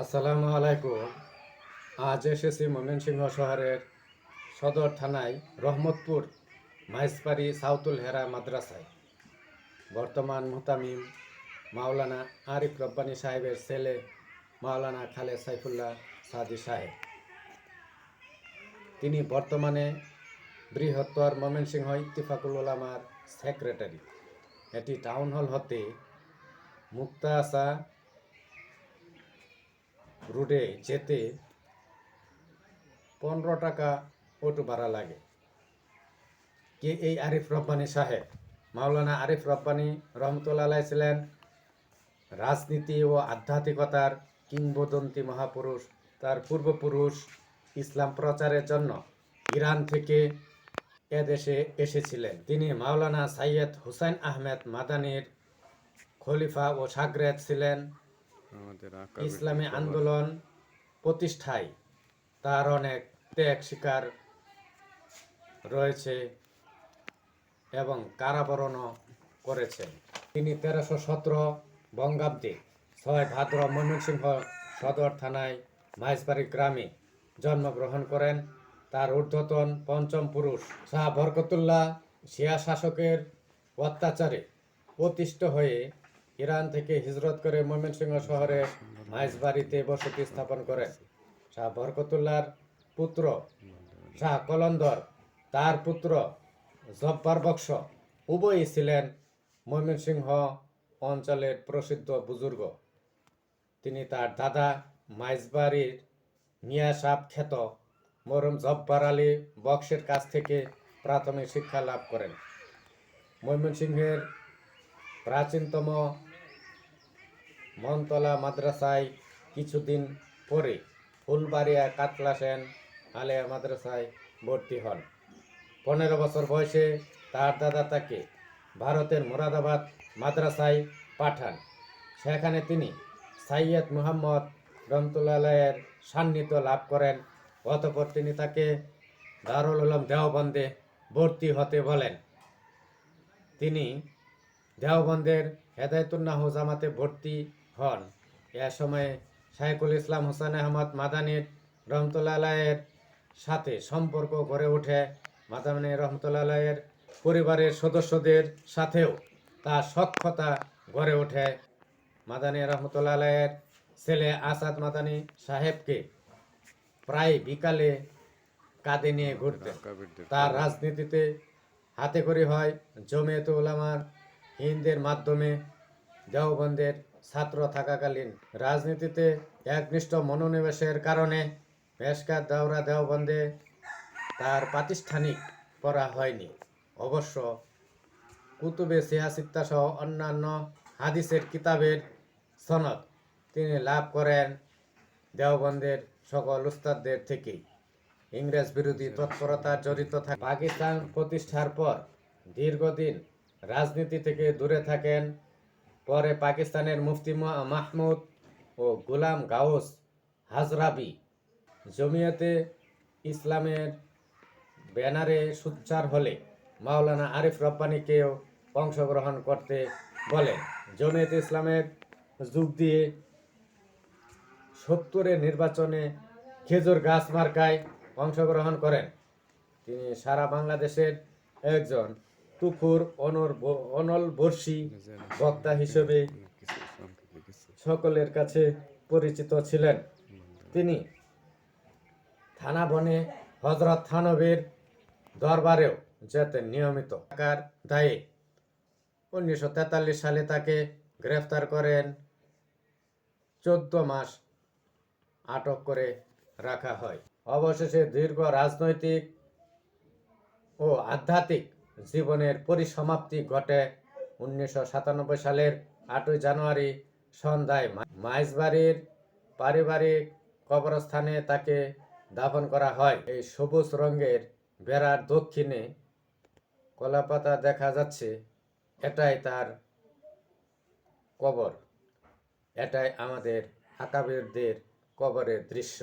আসসালামু আলাইকুম। আজ এসেছি ময়মনসিংহ শহরের সদর থানায় রহমতপুর মাইসপাড়ি সাউতুল হেরা মাদ্রাসায়। বর্তমান মুতামিম মাওলানা আরিফ রব্বানী সাহেবের ছেলে মাওলানা খালে সাইফুল্লাহ সাদি সাহেব। তিনি বর্তমানে বৃহত্তর ময়মনসিংহ ইত্তিফাকুল ওলামার সেক্রেটারি। এটি টাউন হল হতে মুক্তা আসা রুটে যেতে পনেরো টাকা অটো ভাড়া লাগে। কে এই আরিফ রব্বানি সাহেব? মাওলানা আরিফ রব্বানি রহমতুল্লাহ ছিলেন রাজনীতি ও আধ্যাত্মিকতার কিংবদন্তি মহাপুরুষ, তার পূর্বপুরুষ ইসলাম প্রচারের জন্য ইরান থেকে এদেশে এসেছিলেন। তিনি মাওলানা সাইয়দ হুসাইন আহমেদ মাদানির খলিফা ও সাগরেদ ছিলেন। ইসলামী আন্দোলন প্রতিষ্ঠায় তার অনেক ত্যাগ শিকার রয়েছে এবং কারাবরণও করেছেন তিনি তেরোশো সতেরো বঙ্গাব্দে ছয় ভাদ্র ময়মনসিংহ সদর থানায় মাইজবাড়ি গ্রামে জন্মগ্রহণ করেন। তার ঊর্ধ্বতন পঞ্চম পুরুষ শাহ বরকতুল্লাহ শিয়া শাসকের অত্যাচারে প্রতিষ্ঠ হয়ে ইরান থেকে হিজরত করে ময়মনসিংহ শহরে মাইজবাড়িতে বসতি স্থাপন করেন শাহ বরকতুল্লাহর পুত্র, শাহ কলন্দর, তার পুত্র জব্বার বক্স উভয়ই ছিলেন ময়মনসিংহ অঞ্চলের প্রসিদ্ধ বুজুর্গ। তিনি তার দাদা মাইজবাড়ির মিয়া সাহ খ্যাত মরম জব্বার আলী বক্সের কাছ থেকে প্রাথমিক শিক্ষা লাভ করেন। ময়মনসিংহের প্রাচীনতম মনতলা মাদ্রাসায় কিছুদিন পরে ফুলবাড়িয়া কাতলা সেন আলিয়া মাদ্রাসায় ভর্তি হন। পনেরো বছর বয়সে তার দাদা তাকে ভারতের মোরাদাবাদ মাদ্রাসায় পাঠান। সেখানে তিনি সাইয়দ মুহাম্মদ রহমতুল্লাহের সান্নিধ্য লাভ করেন। অতপর তিনি তাকে দারুল উলুম দেওবন্দে ভর্তি হতে বলেন। তিনি দেওবন্দের হেদায়তুল্লাহ জামাতে ভর্তি হন। এ সময়ে শাইখুল ইসলাম হোসেন আহমদ মাদানির রহমতুল্লাহের সাথে সম্পর্ক গড়ে ওঠে। মাদানী রহমতুল্লাহের পরিবারের সদস্যদের সাথেও তার সক্ষতা গড়ে ওঠে। মাদানী রহমতুল্লাহের ছেলে আসাদ মাদানী সাহেবকে প্রায় বিকালে কাঁধে নিয়ে ঘুরতেন। আঁকাবিরদের তার রাজনীতিতে হাতে করি হয়। জমিয়ত উলামার হিন্দের মাধ্যমে দেওবন্দের ছাত্র থাকাকালীন রাজনীতিতে একনিষ্ঠ মনোনিবেশের কারণে মেশকাত দাওরা দেওবন্দে তার প্রাতিষ্ঠানিক করা হয়নি। অবশ্য কুতুবে সিহাসিত্তা সহ অন্যান্য হাদিসের কিতাবের সনদ তিনি লাভ করেন দেওবন্দের সকল উস্তাদদের থেকেই। ইংরেজ বিরোধী তৎপরতা জড়িত থাকে পাকিস্তান প্রতিষ্ঠার পর দীর্ঘদিন রাজনীতি থেকে দূরে থাকেন পরে পাকিস্তানের মুফতি মাহমুদ ও গোলাম গাউস হাজরাবি জমিয়তে ইসলামের ব্যানারে সুচ্চার হলে মাওলানা আরিফ রব্বানিকেও অংশগ্রহণ করতে বলেন জমিয়তে ইসলামের যোগ দিয়ে সত্তরের নির্বাচনে খেজুর গাছ মার্কায় অংশগ্রহণ করেন। তিনি সারা বাংলাদেশের একজন তুখুর অনর অনল বর্ষী বক্তা হিসেবে সকলের কাছে পরিচিত ছিলেন। তিনি থানা বনে হজরত থানবীর দরবারেও যেতেন নিয়মিত টাকার দায়ে উনিশশো তেতাল্লিশ সালে তাকে গ্রেফতার করেন। চোদ্দ মাস আটক করে রাখা হয়। অবশেষে দীর্ঘ রাজনৈতিক ও আধ্যাত্মিক জীবনের পরিসমাপ্তি ঘটে উনিশশো সাতানব্বই সালের আটই জানুয়ারি সন্ধ্যায় মাইজবাড়ির পারিবারিক কবরস্থানে তাকে দাফন করা হয়। এই সবুজ রঙের বেড়ার দক্ষিণে কলাপাতা দেখা যাচ্ছে। এটাই তার কবর। এটাই আমাদের আকাবেরদের কবরের দৃশ্য।